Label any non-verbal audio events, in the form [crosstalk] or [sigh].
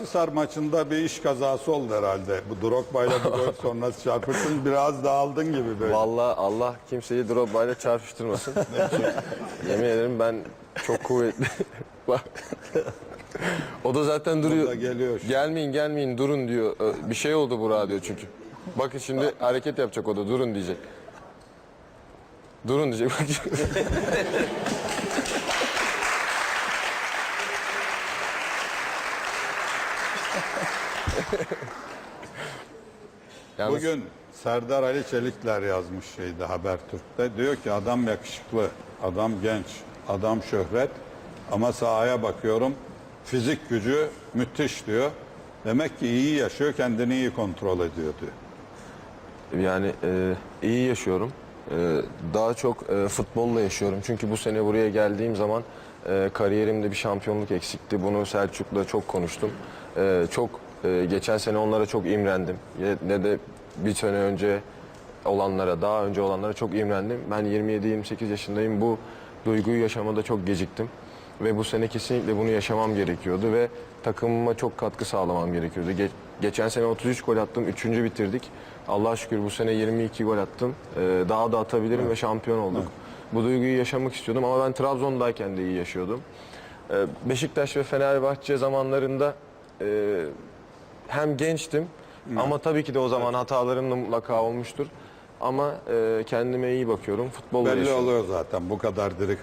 Hisar maçında bir iş kazası oldu herhalde. Bu Drogba'yla bu gol [laughs] sonrası çarpıştın biraz dağıldın gibi böyle. Vallahi Allah kimseyi Drogba ile çarpıştırmasın. [laughs] Yemin ederim ben çok kuvvetli. [laughs] Bak. o da zaten duruyor. da geliyor şu. Gelmeyin gelmeyin durun diyor. Bir şey oldu Burak'a diyor çünkü. Bakın şimdi hareket yapacak o da durun diyecek. Durun diyecek. Bak [laughs] Yalnız Bugün Serdar Ali Çelikler yazmış şeyde Habertürk'te. Diyor ki adam yakışıklı, adam genç, adam şöhret ama sahaya bakıyorum fizik gücü müthiş diyor. Demek ki iyi yaşıyor, kendini iyi kontrol ediyor diyor. Yani e, iyi yaşıyorum. E, daha çok e, futbolla yaşıyorum. Çünkü bu sene buraya geldiğim zaman e, kariyerimde bir şampiyonluk eksikti. Bunu Selçuk'la çok konuştum. E, çok e, geçen sene onlara çok imrendim. Ne de bir sene önce olanlara, daha önce olanlara çok imrendim. Ben 27-28 yaşındayım. Bu duyguyu yaşamada çok geciktim. Ve bu sene kesinlikle bunu yaşamam gerekiyordu ve takımıma çok katkı sağlamam gerekiyordu. Ge- geçen sene 33 gol attım, 3. bitirdik. Allah'a şükür bu sene 22 gol attım. Ee, daha da atabilirim ve şampiyon olduk. Bu duyguyu yaşamak istiyordum ama ben Trabzon'dayken de iyi yaşıyordum. Ee, Beşiktaş ve Fenerbahçe zamanlarında e, hem gençtim ama tabii ki de o zaman hatalarım da mutlaka olmuştur. Ama e, kendime iyi bakıyorum. Futbolla Belli yaşıyorum. oluyor zaten bu kadar diri